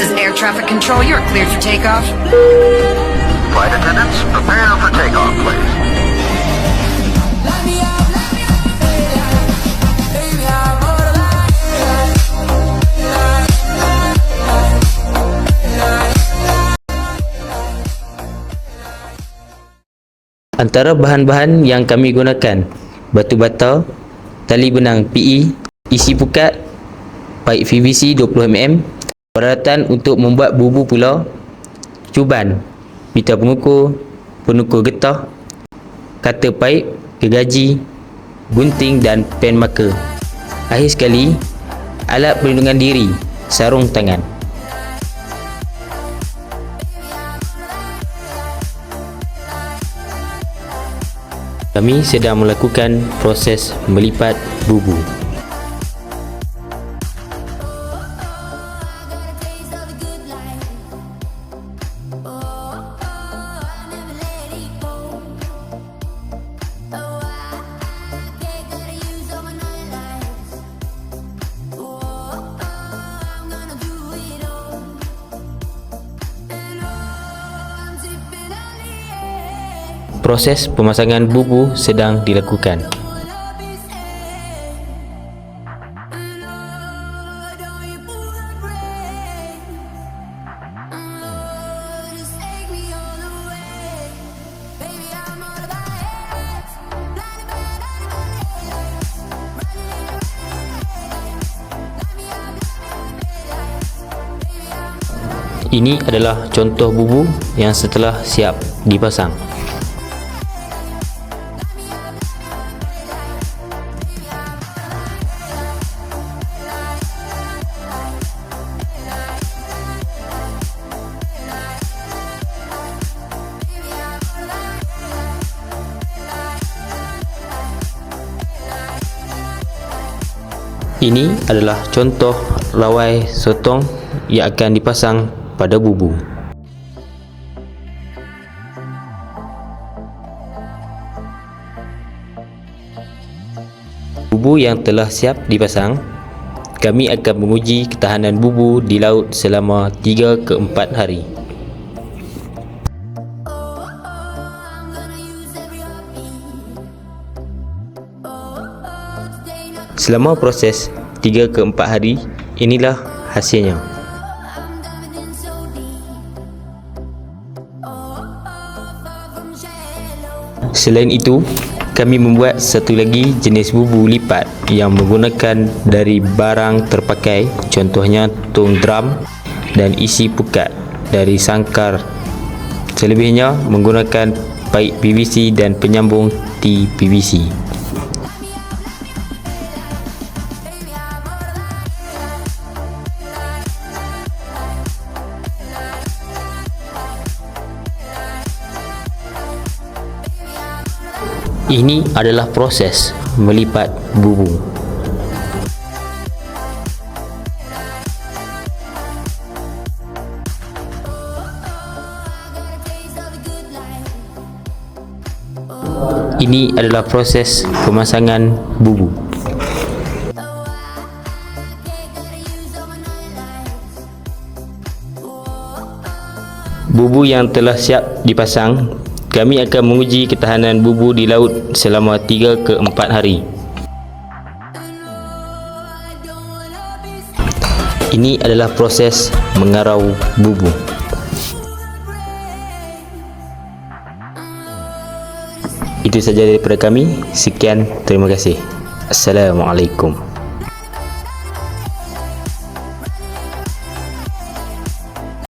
This is air traffic control. You're cleared for takeoff. Flight attendants, prepare for takeoff, please. Antara bahan-bahan yang kami gunakan batu bata, tali benang PE, isi pukat, paip PVC 20mm, peralatan untuk membuat bubu pula, cuban, pita pengukur, pengukur getah, kata paip, gergaji, gunting dan pen marker. Akhir sekali, alat perlindungan diri, sarung tangan. Kami sedang melakukan proses melipat bubu. Proses pemasangan bubu sedang dilakukan. Ini adalah contoh bubu yang setelah siap dipasang. Ini adalah contoh lawai sotong yang akan dipasang pada bubu. Bubu yang telah siap dipasang, kami akan menguji ketahanan bubu di laut selama 3 ke 4 hari. Selama proses 3 ke 4 hari, inilah hasilnya. Selain itu, kami membuat satu lagi jenis bubu lipat yang menggunakan dari barang terpakai, contohnya tong drum dan isi pukat dari sangkar. Selebihnya menggunakan paip PVC dan penyambung T-PVC. Ini adalah proses melipat bubu. Ini adalah proses pemasangan bubu. Bubu yang telah siap dipasang kami akan menguji ketahanan bubu di laut selama 3 ke 4 hari. Ini adalah proses mengarau bubu. Itu saja daripada kami. Sekian, terima kasih. Assalamualaikum.